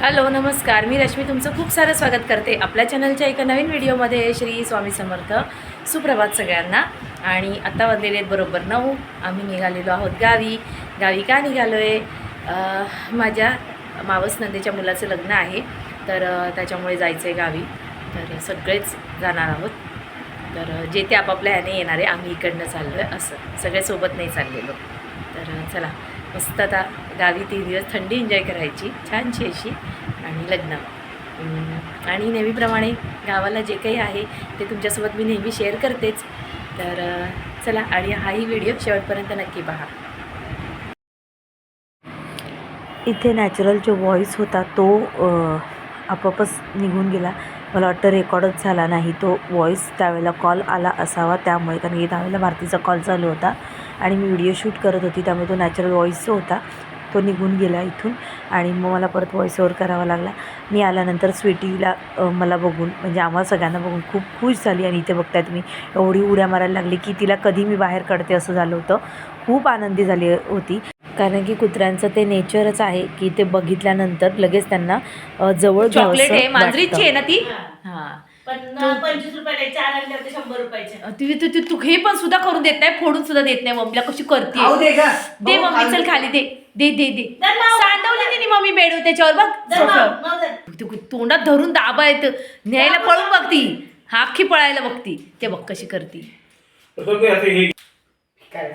Hello नमस्कार. मी रश्मी तुमचं खूप सारं स्वागत करते आपल्या चॅनलच्या एका नवीन व्हिडिओमध्ये. श्री स्वामी समर्थ. सुप्रभात सगळ्यांना. आणि आत्ता वाजलेले आहेत बरोबर नऊ. आम्ही निघालेलो आहोत गावी. गावी का निघालो आहे माझ्या मावस नंदेच्या मुलाचं लग्न आहे. तर त्याच्यामुळे जायचं आहे गावी. तर सगळेच जाणार आहोत. तर जे ते आपापल्या ह्याने येणार आहे आम्ही इकडनं चाललो आहे असं. सगळे सोबत नाही चाललेलो. तर चला. मस्त आता गावी तीन दिवस थंडी एन्जॉय करायची. छानशी अशी आणि लग्न. आणि नेहमीप्रमाणे गावाला जे काही आहे ते तुमच्यासोबत मी नेहमी शेअर करतेच. तर चला आणि हाही व्हिडिओ शेवटपर्यंत नक्की पहा. इथे नॅचरल जो व्हॉईस होता तो आपोआपच निघून गेला. मला वाटतं रेकॉर्डच झाला नाही. तो व्हॉईस त्यावेळेला कॉल आला असावा त्यामुळे. कारण की त्यावेळेला भारतीचा कॉल चालू होता. आणि मी व्हिडिओ शूट करत होती त्यामुळे तो नॅचरल व्हॉईस जो होता तो निघून गेला इथून आणि मग मला परत व्हॉईस ओव्हर करावा लागला. मी आल्यानंतर स्वीटीला मला बघून म्हणजे आम्हाला सगळ्यांना बघून खूप खुश झाली आणि इथे बघताय तुम्ही एवढी उड्या मारायला लागली की तिला कधी मी बाहेर काढते असं झालं होतं. खूप आनंदी झाली होती. कारण की कुत्र्यांचं ते नेचरच आहे की ते बघितल्यानंतर लगेच त्यांना जवळ चॉकलेट आहे घ्यावंसं मांजरीची. आहे ना ती? हा. पण तू- पंचवीस रुपयाला चार आणले होते शंभर रुपयाचे. ती तू तू- तू हे पण सुद्धा करून देत नाही फोडून सुद्धा देत नाही मम्मीला कशी करते? खाऊ दे का दे बघू मम्मी चल दे. खाली दे. दे दे दे. दर माव. सांडवली तिने मम्मी बेडू त्याच्यावर बघ. दर माव, सोफ्यावर. माव दर. तू तोंडात धरून दाबा येत. न्यायला पळून बघती. हा अख्खी पळायला बघती. ते बघ कशी करती.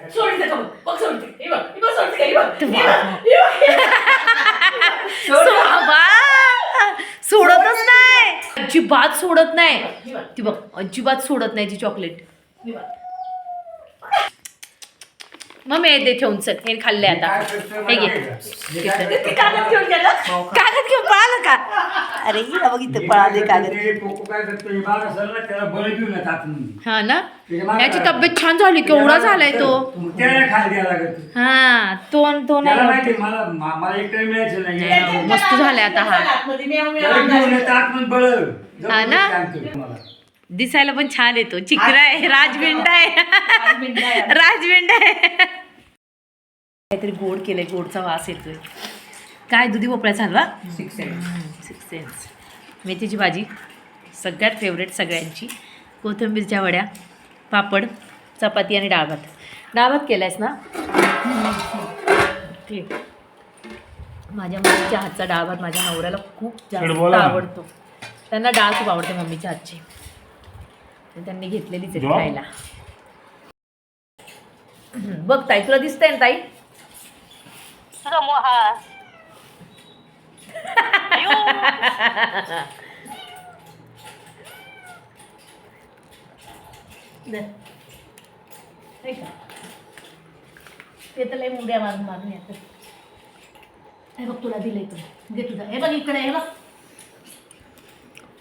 सोडते का बघ, बघ सोडते. हे बघ, हे बघ सोडते, हे बघ, तू हे बघ, हे बघ. सो- बाबा, सोडतच नाही. अजिबात सोडत नाही. हे बघ, ती बघ अजिबात सोडत नाही ती चॉकलेट. हे बघ. मग हे दे ठेवून चल हे खाल्ले आता. हे घे. कागद घेऊन गेलं? कागद घेऊन पळालं का? अरे हिला बघ मी इथं काय पळाले कागद हे ना. हा याची. तब्येत छान झाली केवढा झालाय तो? हा तो तो त्याला नाही माहिती आहे, मला मा- मला एक टाइम मिळायचं नाही. नाही. मस्त झालाय आता हा. हा ना? दिसायला पण छान येतो. चिकरा आहे राजविंड आहे. राजविंड आहे. काहीतरी गोड केलंय गोडचा वास येतोय. काय दुधी भोपळ्याचा हलवा? Six cents. सिक्स सेन्स मेथीची भाजी सगळ्यात फेवरेट सगळ्यांची. कोथिंबीरच्या वड्या पापड चपाती आणि डाळ भात. डाळ भात केलायस ना? ठीक माझ्या मम्मीच्या हातचा डाळ भात माझ्या नवऱ्याला खूप जास्त. आवडतो. त्यांना डाळ खूप आवडते मम्मीच्या हातची. त्यांनी घेतलेलीच आहे खायला. बघ ताई तुला दिसतंय ना ताई. हे? ते तर लय मुंड्या मारून मारून येतात. हे बघ तुला दिलंय तुला. घे तुझा. हे बघ इकडे हे बघ.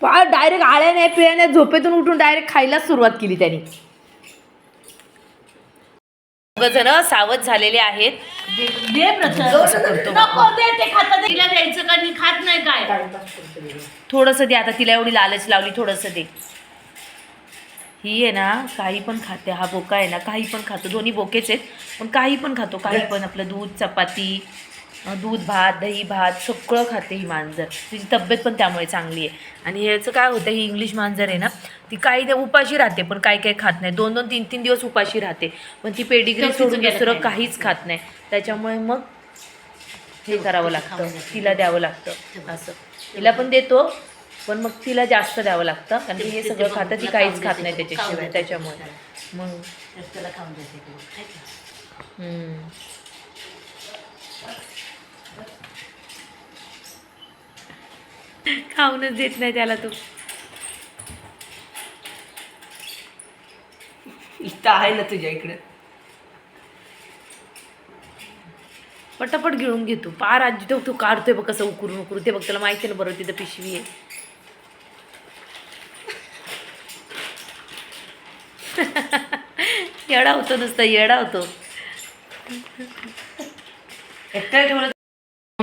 डायरेक्ट आळ्या नाही पिळ्या नाही झोपेतून उठून डायरेक्ट खायलाच सुरुवात केली त्यांनी. जण सावध झालेले आहेत. खातं तिला द्यायचं का? मी खात नाही काय? थोडंसं दे आता तिला एवढी लालच लावली थोडंसं दे. ही आहे ना काही पण खाते. हा बोका आहे ना काही पण खातो. दोन्ही बोकेच आहेत पण काही पण खातो. काही पण आपलं दूध चपाती दूध भात दही भात सगळं खाते ही मांजर. तिची तब्येत पण त्यामुळे चांगली आहे. आणि याचं काय होतं ही इंग्लिश मांजर आहे ना ती काही ते उपाशी राहते पण काही काही खात नाही. दोन दोन तीन तीन दिवस उपाशी राहते. पण ती पेडिग्री सोडून दुसरं. काहीच खात नाही. त्याच्यामुळे मग हे करावं लागतं. तिला द्यावं लागतं. असं. तिला पण देतो पण मग तिला जास्त द्यावं लागतं. कारण की हे सगळं खातं ती काहीच खात नाही त्याच्याशिवाय. त्याच्यामुळे. मग त्याला खाऊन देते तू. हाय का? हम्म. खाऊनच देत नाही त्याला तू. इथं आहे ना तुझ्या इकडे. पटापट गिळून घेतो पार आजी तो तू काढतोय बघ कसं उकरून उकरून. ते बघ त्याला माहिती ना बरोबर तिथं पिशवी आहे. येडा होतो नुसता येडा होतो. एकट्या ठेवलं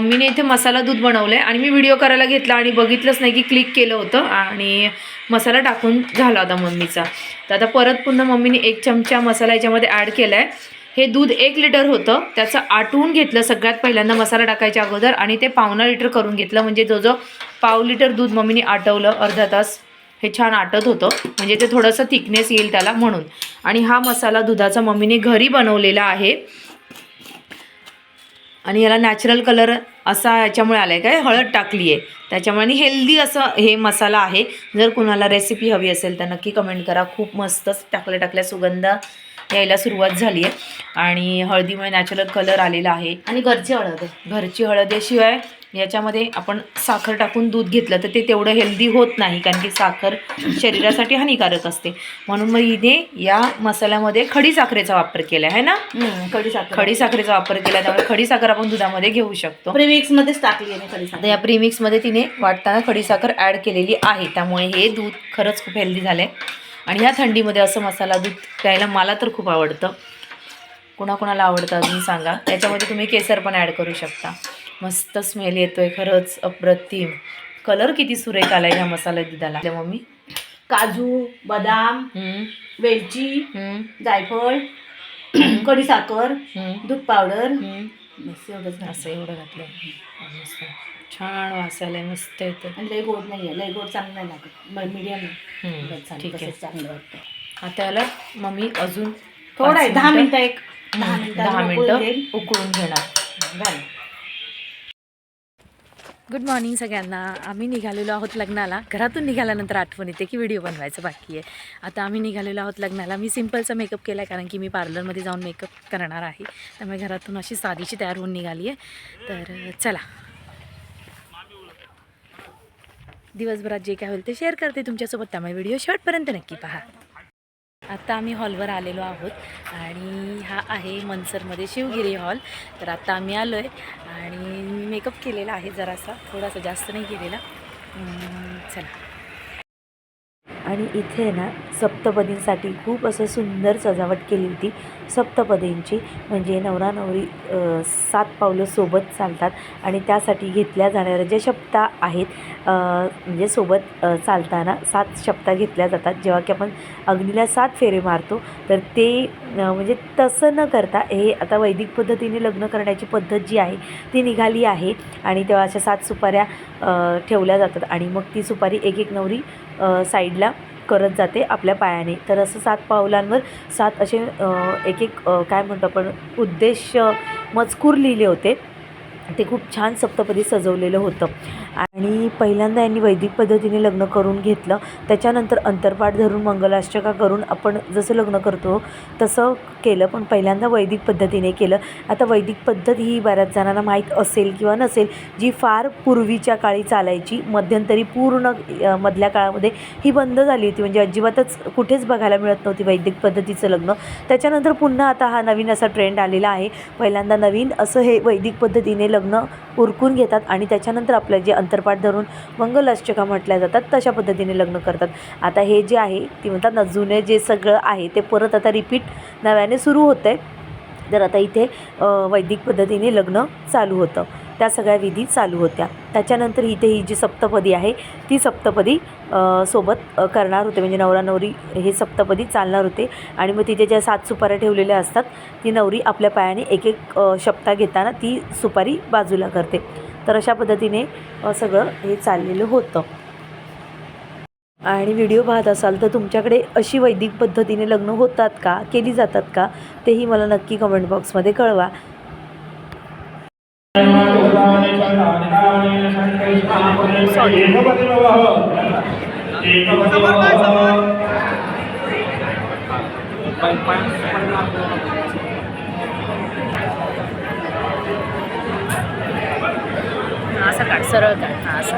मम्मीने इथे मसाला दूध बनवलं आहे आणि मी व्हिडिओ करायला घेतला आणि बघितलंच नाही की क्लिक केलं होतं आणि मसाला टाकून झाला होता मम्मीचा. तर आता परत पुन्हा मम्मीने एक चमचा मसाला याच्यामध्ये ॲड केला आहे हे दूध एक लिटर होतं. त्याचं आटवून घेतलं सगळ्यात पहिल्यांदा मसाला टाकायच्या अगोदर आणि ते पावणा लिटर करून घेतलं. म्हणजे जो जो पाव लिटर दूध मम्मीने आटवलं अर्धा तास हे छान आटत होतं. म्हणजे ते थोडंसं थिकनेस येईल त्याला म्हणून. आणि हा मसाला दुधाचा मम्मीने घरी बनवलेला आहे. आणि याला नॅचरल कलर असा याच्यामुळे आला आहे काय? हळद टाकली आहे त्याच्यामुळे आणि हेल्दी असं हे मसाला आहे. जर कुणाला रेसिपी हवी असेल तर नक्की कमेंट करा. खूप मस्तच टाकल्या टाकल्या सुगंध यायला सुरुवात झाली आहे आणि हळदीमुळे नॅचरल कलर आलेला आहे. आणि घरची हळद. आहे घरची हळद आहे शिवाय याच्यामध्ये आपण साखर टाकून दूध घेतलं तर ते तेवढं हेल्दी होत नाही कारण की साखर शरीरासाठी हानिकारक असते. म्हणून मग हिने या मसाल्यामध्ये खडी साखरेचा वापर केला आहे ना? खडी साखर. खडी साखरेचा वापर केला त्यामुळे खडी साखर आपण दुधामध्ये घेऊ शकतो. प्रेमिक्स मध्येच टाकली आहे खडी साखर या प्रीमिक्समध्ये तिने वाटताना खडी साखर ॲड केलेली आहे. त्यामुळे हे दूध खरंच खूप हेल्दी झालं आहे आणि ह्या थंडीमध्ये असं मसाला दूध प्यायला मला तर खूप आवडतं. कोणाकोणाला आवडतं अजून सांगा. त्याच्यामध्ये तुम्ही केसर पण ॲड करू शकता. मस्त स्मेल येतोय खरंच अप्रतिम. कलर किती सुरेख आलाय ह्या मसाला दुधाला मम्मी काजू बदाम वेलची जायफळ कढी साखर हम्म, दूध पावडर. बस एवढंच. असं एवढं घातलं मस्त. छान वास आलाय मस्त येतं आणि लय गोड नाही आहे लय गोड चांगलं नाही लागत. मीडियम ठीक आहे. चांगलं वाटतं. आता याला मम्मी अजून थोडं आहे दहा मिनिटं- एक. दहा मिनिटं उकळून मिनटं देईल. उकळून घेणार. झालं. गुड मॉर्निंग सगळ्यांना. आम्ही निघालेलो आहोत लग्नाला. घरातून निघाल्यानंतर आठवण येते की व्हिडिओ बनवायचं बाकी आहे. आता आम्ही निघालेलो आहोत लग्नाला. मी सिम्पलचा मेकअप केला आहे कारण की मी पार्लरमध्ये जाऊन मेकअप करणार आहे. त्यामुळे घरातून अशी साधीशी तयार होऊन निघाली आहे. तर चला. दिवसभरात जे काय होईल ते शेअर करते तुमच्यासोबत. त्यामुळे व्हिडिओ शेवटपर्यंत नक्की पहा. आत्ता आम्ही हॉलवर आलेलो आहोत आणि हा आहे मनसरमध्ये शिवगिरी हॉल तर आत्ता आम्ही आलो आहे आणि मेकअप केलेला आहे जरासा थोडासा जास्त नाही केलेला. चला. आणि इथे ना सप्तपदींसाठी खूप असं सुंदर सजावट केली होती. सप्तपदींची म्हणजे नवरा नवरी सात पावलं सोबत चालतात आणि त्यासाठी घेतल्या जाणाऱ्या ज्या शब्दा आहेत म्हणजे सोबत चालताना सात शब्दा घेतल्या जातात. जेव्हा की आपण अग्नीला सात फेरे मारतो तर ते म्हणजे तसं न करता हे आता वैदिक पद्धतीने लग्न करण्याची पद्धत जी आहे ती निघाली आहे आणि तेव्हा अशा सात सुपाऱ्या ठेवल्या जातात आणि मग ती सुपारी एक एक नवरी साईडला करत जाते आपल्या पायाने. तर असं सात पावलांवर सात असे एक एक काय म्हणतो आपण उद्देश मजकूर लिहिले होते. ते खूप छान सप्तपदी सजवलेलं होतं. आणि पहिल्यांदा यांनी वैदिक पद्धतीने लग्न करून घेतलं. त्याच्यानंतर अंतरपाठ धरून मंगलाष्टका करून आपण जसं लग्न करतो तसं केलं पण पहिल्यांदा वैदिक पद्धतीने केलं. आता वैदिक पद्धत ही बऱ्याच जणांना माहीत असेल किंवा नसेल जी फार पूर्वीच्या काळी चालायची मध्यंतरी पूर्ण मधल्या काळामध्ये ही बंद झाली होती. म्हणजे अजिबातच कुठेच बघायला मिळत नव्हती वैदिक पद्धतीचं लग्न. त्याच्यानंतर पुन्हा आता हा नवीन असा ट्रेंड आलेला आहे. पहिल्यांदा नवीन असं हे वैदिक पद्धतीने लग्न उरकून घेतात आणि त्याच्यानंतर आपलं जे अंतरपाठ धरून मंगलाष्टका म्हटल्या जातात तशा पद्धतीने लग्न करतात. आता हे जे आहे ती म्हणतात ना जुने जे सगळं आहे ते परत आता रिपीट नव्याने सुरू होतं आहे तर आता इथे वैदिक पद्धतीने लग्न चालू होतं. त्या सगळ्या विधी चालू होत्या. त्याच्यानंतर इथे ही जी सप्तपदी आहे ती सप्तपदी सोबत करणार होते. म्हणजे नवरा नवरी हे सप्तपदी चालणार होते. आणि मग तिथे ज्या सात सुपाऱ्या ठेवलेल्या असतात ती नवरी आपल्या पायाने एक एक शपथा घेताना ती सुपारी बाजूला करते. तर अशा पद्धतीने सगळं हे चाललेलं होतं. आणि व्हिडिओ पाहत असाल तर तुमच्याकडे अशी वैदिक पद्धतीने लग्न होतात का? केली जातात का? तेही मला नक्की कमेंट बॉक्समध्ये कळवा. असं काढ सरळ काढ हां असं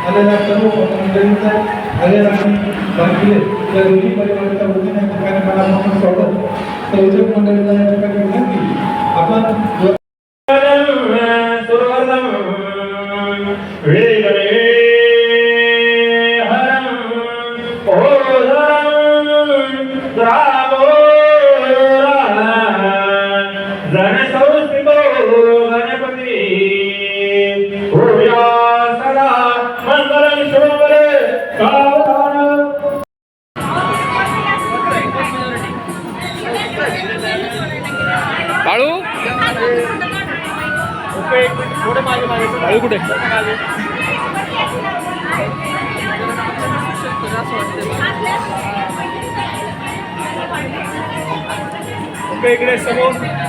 समारंभात संपूर्ण करतात. आलेल्या सर्व मंडळींचा आलेल्या आणि बाकीले या दोन्ही परिवाराच्या वतीने या ठिकाणी मनापासून स्वागत तर उद्योग मंडळीला या ठिकाणी विनंती आपण इकडे समोर.